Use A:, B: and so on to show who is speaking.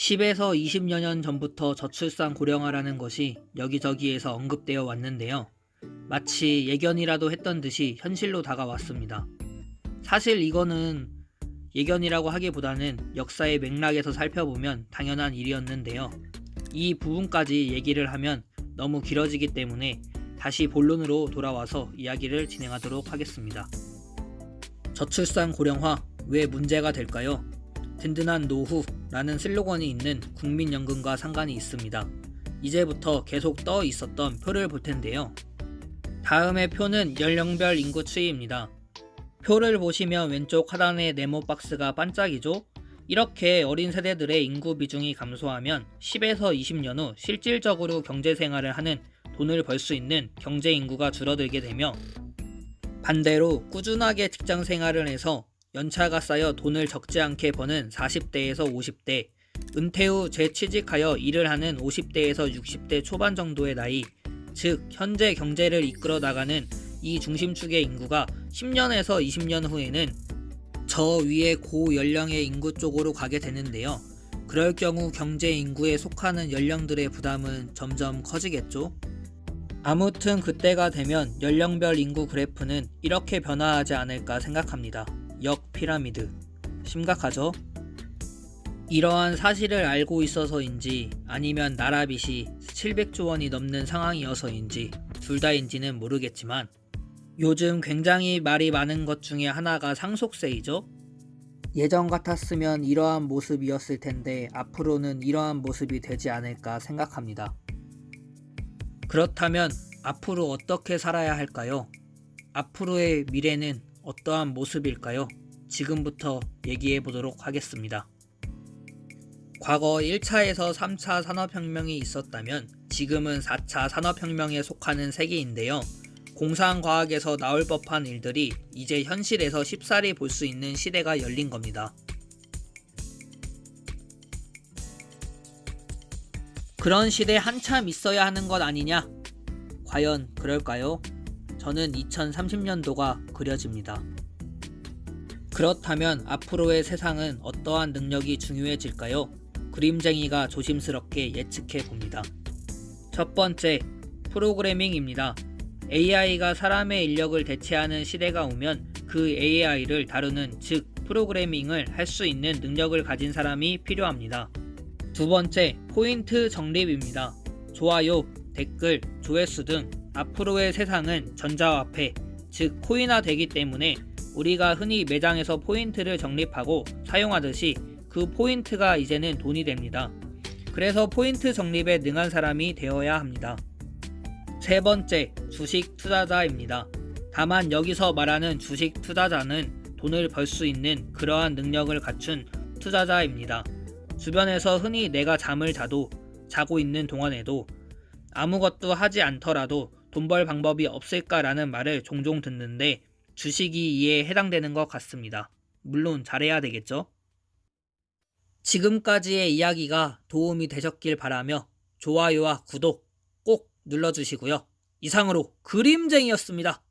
A: 10에서 20여 년 전부터 저출산 고령화라는 것이 여기저기에서 언급되어 왔는데요. 마치 예견이라도 했던 듯이 현실로 다가왔습니다. 사실 이거는 예견이라고 하기보다는 역사의 맥락에서 살펴보면 당연한 일이었는데요. 이 부분까지 얘기를 하면 너무 길어지기 때문에 다시 본론으로 돌아와서 이야기를 진행하도록 하겠습니다. 저출산 고령화 왜 문제가 될까요? 든든한 노후 라는 슬로건이 있는 국민연금과 상관이 있습니다. 이제부터 계속 떠 있었던 표를 볼 텐데요. 다음의 표는 연령별 인구 추이입니다. 표를 보시면 왼쪽 하단의 네모 박스가 반짝이죠? 이렇게 어린 세대들의 인구 비중이 감소하면 10에서 20년 후 실질적으로 경제 생활을 하는 돈을 벌 수 있는 경제 인구가 줄어들게 되며 반대로 꾸준하게 직장 생활을 해서 연차가 쌓여 돈을 적지 않게 버는 40대에서 50대, 은퇴 후 재취직하여 일을 하는 50대에서 60대 초반 정도의 나이, 즉 현재 경제를 이끌어 나가는 이 중심축의 인구가 10년에서 20년 후에는 저 위의 고연령의 인구 쪽으로 가게 되는데요. 그럴 경우 경제 인구에 속하는 연령들의 부담은 점점 커지겠죠. 아무튼 그때가 되면 연령별 인구 그래프는 이렇게 변화하지 않을까 생각합니다. 역 피라미드. 심각하죠? 이러한 사실을 알고 있어서인지 아니면 나라 빚이 700조 원이 넘는 상황이어서인지 둘 다인지는 모르겠지만 요즘 굉장히 말이 많은 것 중에 하나가 상속세이죠. 예전 같았으면 이러한 모습이었을 텐데 앞으로는 이러한 모습이 되지 않을까 생각합니다. 그렇다면 앞으로 어떻게 살아야 할까요? 앞으로의 미래는 어떠한 모습일까요? 지금부터 얘기해 보도록 하겠습니다. 과거 1차에서 3차 산업혁명이 있었다면 지금은 4차 산업혁명에 속하는 세계인데요. 공상과학에서 나올 법한 일들이 이제 현실에서 쉽사리 볼 수 있는 시대가 열린 겁니다. 그런 시대 한참 있어야 하는 것 아니냐? 과연 그럴까요? 저는 2030년도가 그려집니다. 그렇다면 앞으로의 세상은 어떠한 능력이 중요해질까요? 그림쟁이가 조심스럽게 예측해 봅니다. 첫 번째, 프로그래밍입니다. AI가 사람의 인력을 대체하는 시대가 오면 그 AI를 다루는 즉 프로그래밍을 할 수 있는 능력을 가진 사람이 필요합니다. 두 번째, 포인트 적립입니다. 좋아요, 댓글, 조회수 등 앞으로의 세상은 전자화폐, 즉 코인화 되기 때문에 우리가 흔히 매장에서 포인트를 적립하고 사용하듯이 그 포인트가 이제는 돈이 됩니다. 그래서 포인트 적립에 능한 사람이 되어야 합니다. 세 번째, 주식 투자자입니다. 다만 여기서 말하는 주식 투자자는 돈을 벌 수 있는 그러한 능력을 갖춘 투자자입니다. 주변에서 흔히 내가 잠을 자도 자고 있는 동안에도 아무것도 하지 않더라도 돈 벌 방법이 없을까라는 말을 종종 듣는데 주식이 이에 해당되는 것 같습니다. 물론 잘해야 되겠죠? 지금까지의 이야기가 도움이 되셨길 바라며 좋아요와 구독 꼭 눌러주시고요. 이상으로 그림쟁이였습니다.